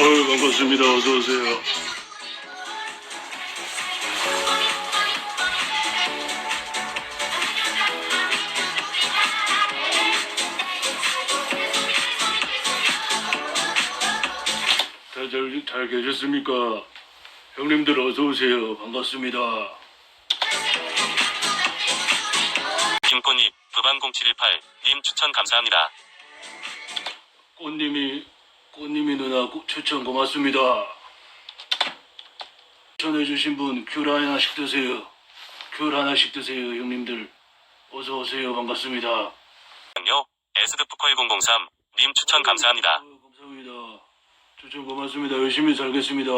어유 반갑습니다. 어서 오세요. 다잘 계셨습니까? 형님들 어서 오세요. 반갑습니다. 김꽃님, 부반0718님 추천 감사합니다. 꽃님이 꽃님이 누나 고- 추천 고맙습니다. 추천해주신 분 귤 하나씩 드세요. 귤 하나씩 드세요, 형님들. 어서 오세요. 반갑습니다. 요 에스드푸커1003 님 추천 감사합니다. 아유, 감사합니다. 추천 고맙습니다. 열심히 살겠습니다.